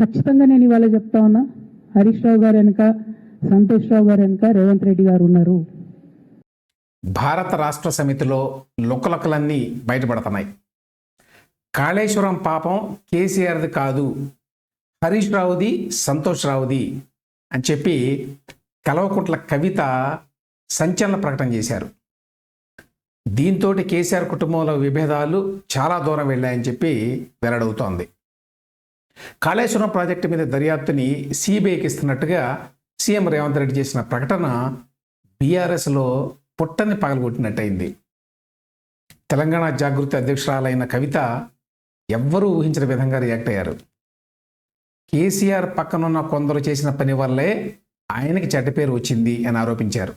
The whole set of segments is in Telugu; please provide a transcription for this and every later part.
ఖచ్చితంగా నేను ఇవాళ చెప్తా ఉన్నా. హరీష్ రావు గారు వెనుక సంతోష్ రావు గారు వెనుక రేవంత్ రెడ్డి గారు ఉన్నారు. భారత రాష్ట్ర సమితిలో లుక్కలొక్కలన్నీ బయటపడుతున్నాయి. కాళేశ్వరం పాపం కేసీఆర్ది కాదు హరీష్ రావుది సంతోష్ రావుది అని చెప్పి కలవకుంట్ల కవిత సంచలన ప్రకటన చేశారు. దీంతో కేసీఆర్ కుటుంబంలో విభేదాలు చాలా దూరం వెళ్ళాయని చెప్పి వెల్లడవుతోంది. కాళేశ్వరం ప్రాజెక్టు మీద దర్యాప్తుని సిబిఐకి ఇస్తున్నట్టుగా సీఎం రేవంత్ రెడ్డి చేసిన ప్రకటన బీఆర్ఎస్లో పుట్టని పగలగొట్టినట్టయింది. తెలంగాణ జాగృతి అధ్యక్షురాలైన కవిత ఎవ్వరూ ఊహించిన విధంగా రియాక్ట్ అయ్యారు. కేసీఆర్ పక్కనున్న కొందరు చేసిన పని వల్లే ఆయనకి చెడ్డ పేరు వచ్చింది అని ఆరోపించారు.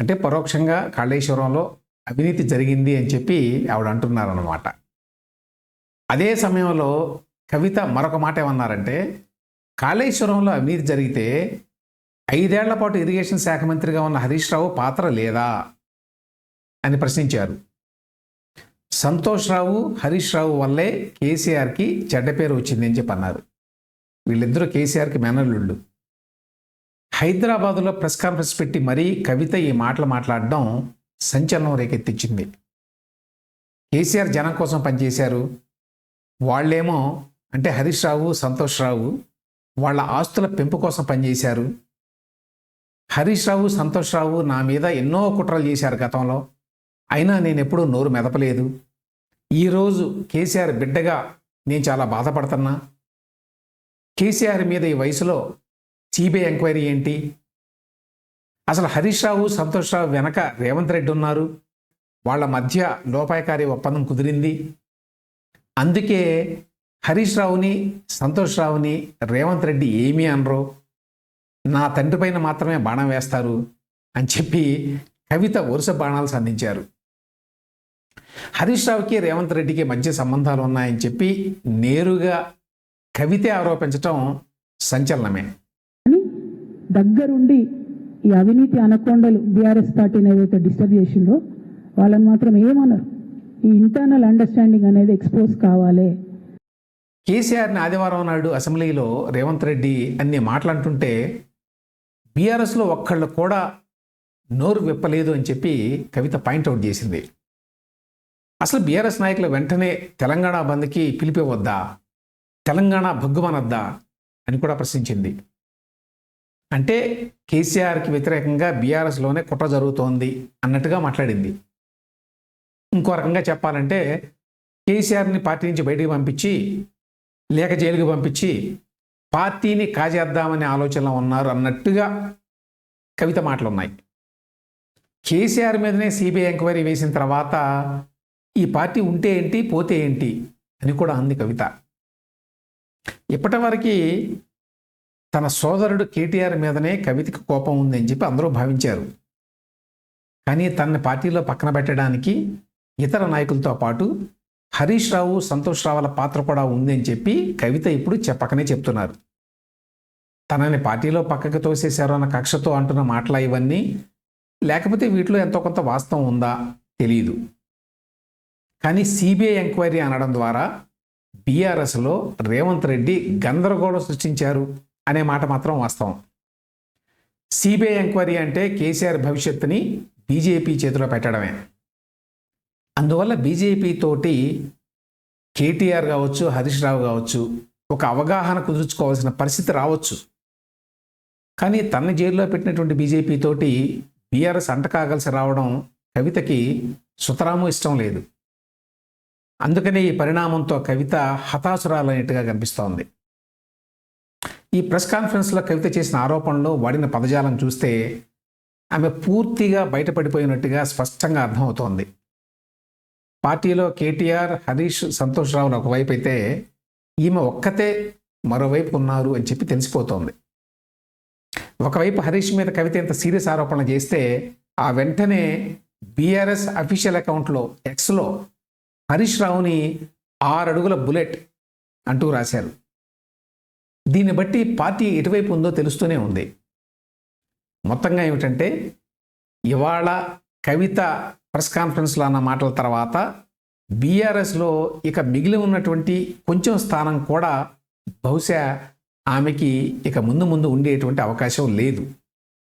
అంటే పరోక్షంగా కాళేశ్వరంలో అవినీతి జరిగింది అని చెప్పి ఆవిడ అంటున్నారన్నమాట. అదే సమయంలో కవిత మరొక మాట ఏమన్నారంటే కాళేశ్వరంలో అవినీతి జరిగితే ఐదేళ్ళ పాటు ఇరిగేషన్ శాఖ మంత్రిగా ఉన్న హరీష్ రావు పాత్ర లేదా? అని ప్రశ్నించారు. సంతోష్ రావు హరీష్ రావు వల్లే కేసీఆర్కి చెడ్డ పేరు వచ్చింది అని చెప్పి అన్నారు. వీళ్ళిద్దరూ కేసీఆర్కి మేనల్లుళ్ళు. హైదరాబాదులో ప్రెస్ కాన్ఫరెన్స్ పెట్టి మరీ కవిత ఈ మాటలు మాట్లాడడం సంచలనం రేకెత్తించింది కేసీఆర్ జనం కోసం పనిచేశారు. వాళ్ళేమో అంటే హరీష్ రావు సంతోష్ రావు వాళ్ళ ఆస్తుల పెంపు కోసం పనిచేశారు హరీష్ రావు సంతోష్ రావు నా మీద ఎన్నో కుట్రలు చేశారు గతంలో. అయినా నేను ఎప్పుడూ నోరు మెదపలేదు. ఈరోజు కేసీఆర్ బిడ్డగా నేను చాలా బాధపడుతున్నా. కేసీఆర్ మీద ఈ వయసులో సిబిఐ ఎంక్వైరీ ఏంటి? అసలు హరీష్ రావు సంతోష్ రావు వెనక రేవంత్ రెడ్డి ఉన్నారు. వాళ్ళ మధ్య లోపాయకారి ఒప్పందం కుదిరింది. అందుకే హరీష్ రావుని సంతోష్ రావుని రేవంత్ రెడ్డి ఏమీ అనరు. నా తండ్రి పైన మాత్రమే బాణం వేస్తారు అని చెప్పి కవిత వరుస బాణాలు సంధించారు. హరీష్ రావుకి రేవంత్ రెడ్డికి మధ్య సంబంధాలు ఉన్నాయని చెప్పి నేరుగా కవితే ఆరోపించటం సంచలనమే. దగ్గరుండి ఈ అవినీతి అనకొండలు బీఆర్ఎస్ పార్టీని ఏదైతే డిస్టర్బ్ చేసిందో వాళ్ళని మాత్రం ఏమన్నారు ఈ ఇంటర్నల్ అండర్స్టాండింగ్ అనేది ఎక్స్పోజ్ కావాలి. కేసీఆర్ని ఆదివారం నాడు అసెంబ్లీలో రేవంత్ రెడ్డి అన్ని మాట్లాడుతుంటే బీఆర్ఎస్లో ఒక్కళ్ళు కూడా నోరు విప్పలేదు అని చెప్పి కవిత పాయింట్అవుట్ చేసింది. అసలు బీఆర్ఎస్ నాయకులు వెంటనే తెలంగాణ బంద్కి పిలిపివద్దా? తెలంగాణ భగ్గుమనద్దా? అని కూడా ప్రశ్నించింది. అంటే కేసీఆర్కి వ్యతిరేకంగా బీఆర్ఎస్లోనే కుట్ర జరుగుతోంది అన్నట్టుగా మాట్లాడింది. ఇంకో రకంగా చెప్పాలంటే కేసీఆర్ని పార్టీ నుంచి బయటికి పంపించి లేక జైలుకి పంపించి పార్టీని కాజేద్దామనే ఆలోచనలో ఉన్నారు అన్నట్టుగా కవిత మాటలు ఉన్నాయి కేసీఆర్ మీదనే సిబిఐ ఎంక్వైరీ వేసిన తర్వాత ఈ పార్టీ ఉంటే ఏంటి పోతే ఏంటి అని కూడా అంది కవిత. ఇప్పటివరకు తన సోదరుడు కేటీఆర్ మీదనే కవితకి కోపం ఉందని చెప్పి అందరూ భావించారు. కానీ తనని పార్టీలో పక్కన పెట్టడానికి ఇతర నాయకులతో పాటు హరీష్ రావు సంతోష్ రావుల పాత్ర కూడా ఉందని చెప్పి కవిత ఇప్పుడు చెప్పకనే చెప్తున్నారు. తనని పార్టీలో పక్కకు తోసేశారు అన్న కక్షతో అంటున్న మాటల ఇవన్నీ. లేకపోతే వీటిలో ఎంతో కొంత వాస్తవం ఉందా? తెలియదు కానీ సిబిఐ ఎంక్వైరీ అనడం ద్వారా బీఆర్ఎస్లో రేవంత్ రెడ్డి గందరగోళం సృష్టించారు అనే మాట మాత్రం వాస్తవం. సిబిఐ ఎంక్వైరీ అంటే కేసీఆర్ భవిష్యత్తుని బీజేపీ చేతిలో పెట్టడమే. అందువల్ల బీజేపీ తోటి కేటీఆర్ కావచ్చు హరీష్ రావు కావచ్చు ఒక అవగాహన కుదుర్చుకోవాల్సిన పరిస్థితి రావచ్చు. కానీ తన జైల్లో పెట్టినటువంటి బీజేపీ తోటి బీఆర్ఎస్ అంటకాగలిసి రావడం కవితకి సుతరాము ఇష్టం లేదు. అందుకనే ఈ పరిణామంతో కవిత హతాశురాలైనట్టుగా కనిపిస్తోంది. ఈ ప్రెస్ కాన్ఫరెన్స్లో కవిత చేసిన ఆరోపణలో వాడిన పదజాలం చూస్తే ఆమె పూర్తిగా బయటపడిపోయినట్టుగా స్పష్టంగా అర్థమవుతోంది. పార్టీలో కేటీఆర్ హరీష్ సంతోష్ రావులు ఒకవైపు అయితే ఈమె ఒక్కతే మరోవైపు ఉన్నారు అని చెప్పి తెలిసిపోతోంది. ఒకవైపు హరీష్ మీద కవిత ఇంత సీరియస్ ఆరోపణ చేస్తే ఆ వెంటనే బీఆర్ఎస్ అఫీషియల్ అకౌంట్లో ఎక్స్లో హరీష్ రావుని ఆరు అడుగుల బుల్లెట్ అంటూ రాశారు. దీన్ని బట్టి పార్టీ ఎటువైపు ఉందో తెలుస్తూనే ఉంది. మొత్తంగా ఏమిటంటే ఇవాళ కవిత ప్రెస్ కాన్ఫరెన్స్లో అన్న మాటల తర్వాత బీఆర్ఎస్లో ఇక మిగిలి ఉన్నటువంటి కొంచెం స్థానం కూడా బహుశా ఆమెకి ఇక ముందు ముందు ఉండేటువంటి అవకాశం లేదు.